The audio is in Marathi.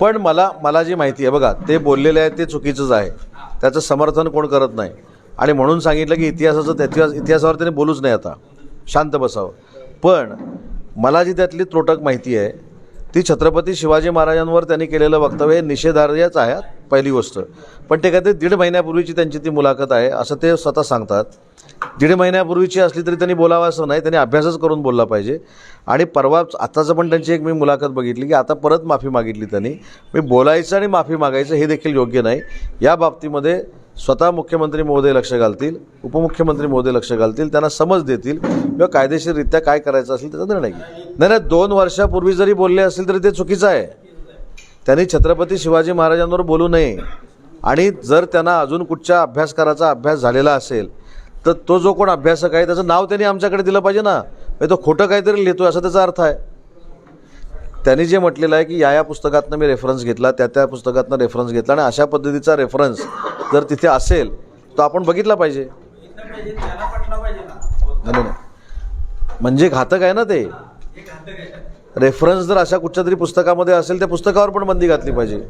पण मला मला जी माहिती आहे बघा ते बोललेले आहे ते चुकीचंच आहे. त्याचं समर्थन कोण करत नाही. आणि म्हणून सांगितलं की इतिहासाचं त्याच्या इतिहासावर त्याने बोलूच नाही आता. शांत बसावं. पण मला जी त्यातली त्रोटक माहिती आहे ती छत्रपती शिवाजी महाराजांवर त्यांनी केलेलं वक्तव्य हे निषेधार्हच आहे. पहिली गोष्ट. पण ते काय ते दीड महिन्यापूर्वीची त्यांची ती मुलाखत आहे असं ते स्वतः सांगतात. दीड महिन्यापूर्वीची असली तरी त्यांनी बोलावं असं नाही त्यांनी अभ्यासच करून बोलला पाहिजे. आणि परवा आत्ताचं पण त्यांची एक मी मुलाखत बघितली की आता परत माफी मागितली त्यांनी. मी बोलायचं आणि माफी मागायचं हे देखील योग्य नाही. या बाबतीमध्ये स्वतः मुख्यमंत्री महोदय लक्ष घालतील उपमुख्यमंत्री महोदय लक्ष घालतील त्यांना समज देतील किंवा कायदेशीररित्या काय करायचं असेल त्याचा निर्णय घेईल नाही नाही दोन वर्षापूर्वी जरी बोलले असेल तरी ते चुकीचं आहे. त्यांनी छत्रपती शिवाजी महाराजांवर बोलू नये. आणि जर त्यांना अजून कुठच्या अभ्यासकाराचा अभ्यास झालेला असेल तर तो जो कोण अभ्यासक आहे त्याचं नाव त्यांनी आमच्याकडे दिलं पाहिजे ना. म्हणजे तो खोटं काहीतरी लिहितो असा त्याचा अर्थ आहे. त्यांनी जे म्हटलेलं आहे की या या पुस्तकातनं मी रेफरन्स घेतला त्या त्या पुस्तकातनं रेफरन्स घेतला आणि अशा पद्धतीचा रेफरन्स जर तिथे असेल तर आपण बघितला पाहिजे. म्हणजे घातक आहे ना ते? रेफरन्स जर अशा कुठच्या तरी पुस्तकामध्ये असेल त्या पुस्तकावर पण बंदी घातली पाहिजे.